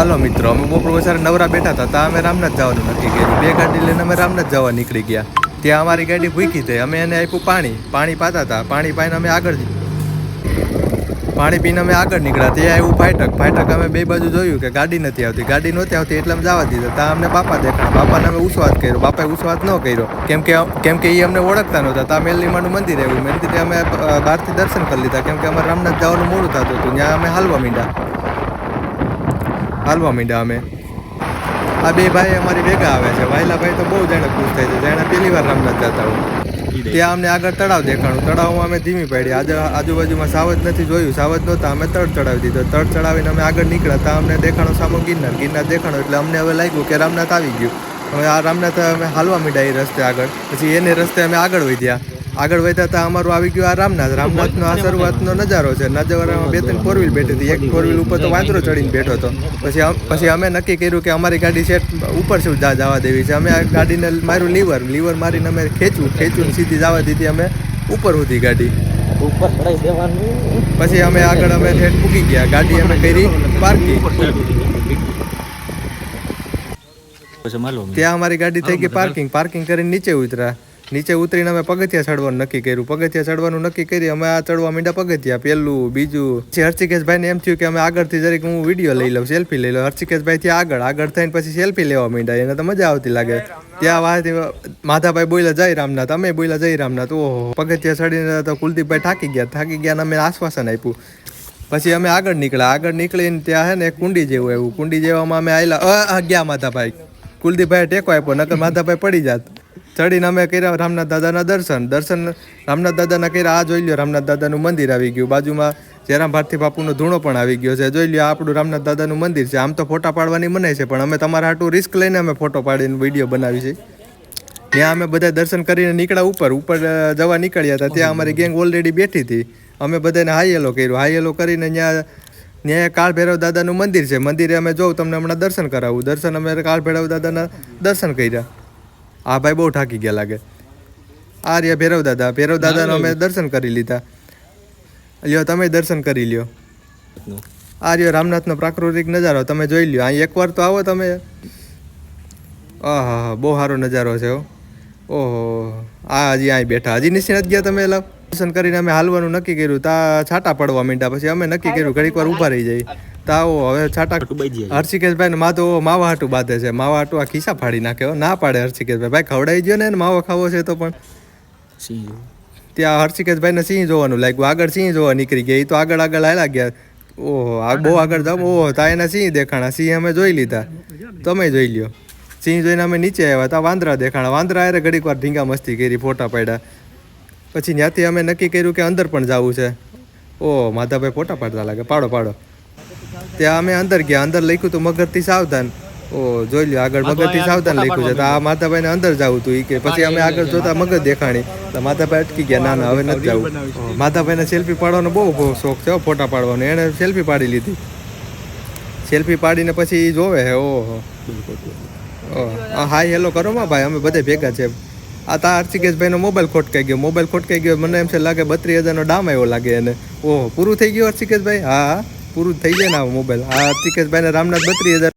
હાલો મિત્રો, અમે બપોર વસારે નવરા બેઠા હતા, ત્યાં અમે રામનાથ જવાનું નક્કી કર્યું. બે ગાડી લઈને અમે રામનાથ જવા નીકળી ગયા. ત્યાં અમારી ગાડી ભૂકી થઈ, અમે એને આપ્યું પાણી. પાણી પાતા હતા, પાણી પાઈને અમે આગળ પાણી પીને અમે આગળ નીકળ્યા. ત્યાં આવ્યું ફાટક. ફાટક અમે બે બાજુ જોયું કે ગાડી નથી આવતી. ગાડી નહોતી આવતી એટલે અમે જવા દીધા. ત્યાં અમને બાપા દેખાણા. બાપાને અમે ઉસ્વાદ કર્યો. બાપાએ ઉસ્વાદ ન કર્યો. કેમ કે કેમ કે એ અમને ઓળખતા નહોતા. ત્યાં મેલનીમાનું મંદિર આવ્યું. મંદિરે અમે બહારથી દર્શન કરી લીધા. કેમ કે અમારે રામનાથ જવાનું મોડું થતું હતું. ત્યાં અમે હાલવા માંડ્યા. હાલવા માંડ્યા અમે. આ બે ભાઈ અમારી ભેગા આવે છે. વાયલા ભાઈ તો બહુ જાણે ખુશ થાય છે. જાણે પહેલી વાર રામનાથ જતા હોય. ત્યાં અમને આગળ તળાવ દેખાણું. તળાવમાં અમે ધીમી પડી. આજે આજુબાજુમાં સાવજ નથી જોયું. સાવજ નહોતા. અમે તળ ચડાવી દીધો. તળ ચડાવીને અમે આગળ નીકળ્યા ત્યાં અમને દેખાણો સામો ગિરનાર. ગિરનાર દેખાણો એટલે અમને હવે લાગ્યું કે રામનાથ આવી ગયું. હવે આ રામનાથ અમે હાલવા માંડ્યા એ રસ્તે આગળ. પછી એને રસ્તે અમે આગળ વધ્યા. આગળ વધ્યા હતા અમારું આવી ગયું આ રામનાથ. રામનાથનો આ શરૂઆતનો નજારો છે. નજારામાં બે ત્રણ ફોર વ્હીલ બેઠી હતી. એક ફોર વ્હીલ ઉપર તો વાંદરો ચડીને બેઠો હતો. પછી પછી અમે નક્કી કર્યું કે અમારી ગાડી સેટ ઉપર સુધી જા જવા દેવી છે. અમે આ ગાડીને માર્યું લીવર. લીવર મારીને અમે ખેંચ્યું. ખેંચ્યું સીધી જવા દીધી અમે. ઉપર સુધી ગાડી. ઉપર દેવાનું. પછી અમે આગળ અમે ઠેઠ મૂકી ગયા. ગાડી અમે કરી પાર્કિંગ ત્યાં અમારી ગાડી થઈ ગઈ પાર્કિંગ. પાર્કિંગ કરીને નીચે ઉતર્યા. નીચે ઉતરીને અમે પગથિયા ચડવાનું નક્કી કર્યું. પગથિયા ચડવાનું નક્કી કરી અમે આ ચડવા માંડ્યા પગથિયા, પેલું, બીજું. પછી હર્ષિકેશભાઈને એમ થયું કે અમે આગળથી જરીક હું વીડિયો લઈ લઉં, સેલ્ફી લઈ લઉં. હર્ષિકેશભાઈ ત્યાં આગળ આગળ થઈને પછી સેલ્ફી લેવા માંડ્યા. એને તો મજા આવતી લાગે. ત્યાં વાત માધાભાઈ બોલ્યા, જય રામનાથ. અમે બોલ્યા, જય રામનાથ. ઓહો, પગથિયા ચડીને તો કુલદીપભાઈ થાકી ગયા. થાકી ગયા અમે આશ્વાસન આપ્યું. પછી અમે આગળ નીકળ્યા. આગળ નીકળીને ત્યાં હે ને એક કુંડી જેવું આવ્યું. કુંડી જેવામાં અમે આવેલા ગયા માધાભાઈ. કુલદીપભાઈ ટેકો આપ્યો, નકર માધાભાઈ પડી જાત. ચડીને અમે કર્યા રામનાથ દાદાના દર્શન. દર્શન રામનાથ દાદાના કર્યા, આ જોઈ લ્યો, રામનાથ દાદાનું મંદિર આવી ગયું. બાજુમાં જયરામ ભારતી બાપુનો ધૂણો પણ આવી ગયો છે. જોઈ લ્યો આપણું રામનાથ દાદાનું મંદિર છે. આમ તો ફોટા પાડવાની મનાય છે, પણ અમે તમારા હાટું રિસ્ક લઈને અમે ફોટો પાડીને વીડિયો બનાવી છે. ત્યાં અમે બધા દર્શન કરીને નીકળ્યા ઉપર. ઉપર જવા નીકળ્યા હતા. ત્યાં અમારી ગેંગ ઓલરેડી બેઠી હતી. અમે બધાને હાઈ હેલો કર્યું. હાઈ હેલો કરીને ત્યાં ત્યાં કાળ ભૈરવ દાદાનું મંદિર છે. મંદિરે અમે જોઉં, તમને હમણાં દર્શન કરાવું. દર્શન અમે કાળ ભૈરવ દાદાના દર્શન કર્યા. આ ભાઈ બહુ ઠાકી ગયા લાગે. આ રહ્યા ભૈરવ દાદા ભૈરવ દાદાનો અમે દર્શન કરી લીધા. લ્યો તમે દર્શન કરી લ્યો. આ રહ્યો રામનાથનો પ્રાકૃતિક નજારો તમે જોઈ લ્યો. અહીં એકવાર તો આવો તમે. આહા બહુ સારો નજારો છે ઓહો આ હજી અહીં બેઠા. હજી નિશ્ચિત ગયા તમે દર્શન કરીને અમે હાલવાનું નક્કી કર્યું. તા છાટા પડવા માંડ્યા. પછી અમે નક્કી કર્યું ઘડીક વાર ઊભા રહી જાય તા આવો હવે છાટા હર્ષિકેશભાઈ ને માધો માવા હાટું બાંધે છે. માવા હાટું આ ખિસ્સા ફાડી નાખ્યો ના પાડે હર્ષિકેશભાઈ. ભાઈ ખવડાવી ગયો ને માવો ખાવો છે તો પણ. ત્યાં ત્યાં હર્ષિકેશભાઈને સિંહ જોવાનું લાગ્યું. આગળ સિંહ જોવા નીકળી ગયા. એ તો આગળ આગળ આવેલા ગયા. ઓહો આ બહુ આગળ જાવ. ઓહો તા એના સિંહ દેખાણા. સિંહ અમે જોઈ લીધા. તમે જોઈ લ્યો. સિંહ જોઈને અમે નીચે આવ્યા તા વાંદરા દેખાણા. વાંદરા અરે ઘડીક વાર ઢીંગા મસ્તી કરી ફોટા પાડ્યા. પછી ત્યાંથી અમે નક્કી કર્યું કે અંદર પણ જવું છે. ઓહ માધાભાઈ ફોટા પાડતા લાગે. પાડો પાડો. ત્યાં અમે અંદર ગયા. અંદર લખ્યું હતું મગરથી સાવધાન. ઓ જોઈ લ્યો આગળ મગરથી સાવધાન લખ્યું છે. તો આ માતાભાઈને અંદર જવું હતું કે પછી અમે આગળ જોતા મગર દેખાણી. તો માતાભાઈ અટકી ગયા. ના ના હવે નથી જવું. માતાભાઈને સેલ્ફી પાડવાનો બહુ બહુ શોખ છે ફોટા પાડવાનો. એણે સેલ્ફી પાડી લીધી. સેલ્ફી પાડીને પછી ઈ જોવે હે ઓહો. હાય હેલો કરો માં ભાઈ અમે બધે ભેગા છે. આ તા હર્ષિકેશભાઈનો મોબાઈલ ખોટકાઈ ગયો. મોબાઈલ ખોટકાઈ ગયો મને એમ છે લાગે બત્રીસ હજારનો ડામ આવ્યો લાગે એને. ઓહો પૂરું થઈ ગયું હર્ષિકેશભાઈ? હા હા. પૂરું થઈ જાય ને આ મોબાઈલ આ હર્ષિકેશભાઈને રામનાથ બત્રીસ હજાર